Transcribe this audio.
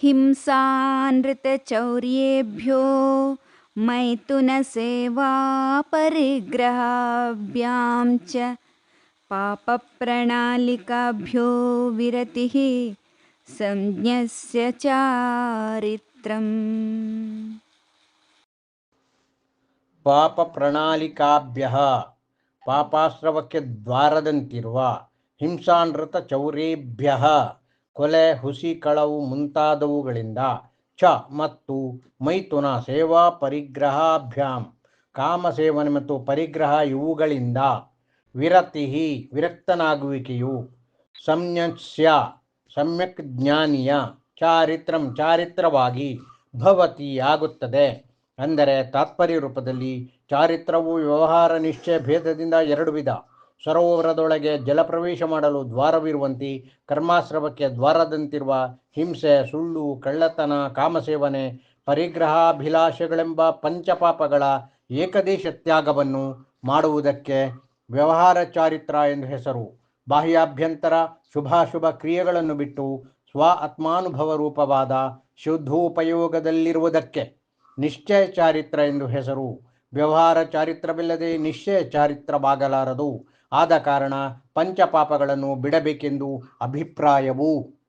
हिंसानृतचौर्येभ्यो मैथुनसेवापरिग्रहाभ्यां च पापप्रणालिकाभ्यो विरतिः संज्ञस्य चारित्रम् ಪಾಪ ಪ್ರಣಾಳಿಕಾಭ್ಯ ಪಾಪಾಶ್ರವಕ್ಕೆ ದ್ವಾರದಂತಿರುವ ಹಿಂಸಾನೃತ ಚೌರ್ಯೇಭ್ಯ ಕೊಲೆ, ಹುಸಿ, ಕಳವು ಮುಂತಾದವುಗಳಿಂದ ಚ ಮತ್ತು ಮೈಥುನ ಸೇವಾ ಪರಿಗ್ರಹಾಭ್ಯಾಮ್ ಕಾಮ ಸೇವನೆ ಮತ್ತು ಪರಿಗ್ರಹ ಇವುಗಳಿಂದ ವಿರತಿ ವಿರಕ್ತನಾಗುವಿಕೆಯು ಸಂನ್ಯಸ್ಯ, ಸಮ್ಯಕ್ ಜ್ಞಾನಿಯ ಚಾರಿತ್ರಂ ಚಾರಿತ್ರವಾಗಿ ಭವತಿ ಆಗುತ್ತದೆ ಅಂದರೆ ತಾತ್ಪರ್ಯ ರೂಪದಲ್ಲಿ ಚಾರಿತ್ರವು ವ್ಯವಹಾರ ನಿಶ್ಚಯ ಭೇದದಿಂದ ಎರಡು ವಿಧ. ಸರೋವರದೊಳಗೆ ಜಲಪ್ರವೇಶ ಮಾಡಲು ದ್ವಾರವಿರುವಂತೆ ಕರ್ಮಾಶ್ರವಕ್ಕೆ ದ್ವಾರದಂತಿರುವ ಹಿಂಸೆ, ಸುಳ್ಳು, ಕಳ್ಳತನ, ಕಾಮಸೇವನೆ, ಪರಿಗ್ರಹಾಭಿಲಾಷೆಗಳೆಂಬ ಪಂಚಪಾಪಗಳ ಏಕದೇಶ ತ್ಯಾಗವನ್ನು ಮಾಡುವುದಕ್ಕೆ ವ್ಯವಹಾರ ಚಾರಿತ್ರ ಎಂದು ಹೆಸರು. ಬಾಹ್ಯಾಭ್ಯಂತರ ಶುಭಾಶುಭ ಕ್ರಿಯೆಗಳನ್ನು ಬಿಟ್ಟು ಸ್ವ ಆತ್ಮಾನುಭವ ರೂಪವಾದ ಶುದ್ಧೋಪಯೋಗದಲ್ಲಿರುವುದಕ್ಕೆ ನಿಶ್ಚಯ ಚಾರಿತ್ರ ಎಂದು ಹೆಸರು. ವ್ಯವಹಾರ ಚಾರಿತ್ರವಿಲ್ಲದೆ ನಿಶ್ಚಯ ಚಾರಿತ್ರವಾಗಲಾರದು. ಆದ ಕಾರಣ ಪಂಚಪಾಪಗಳನ್ನು ಬಿಡಬೇಕೆಂದು ಅಭಿಪ್ರಾಯವು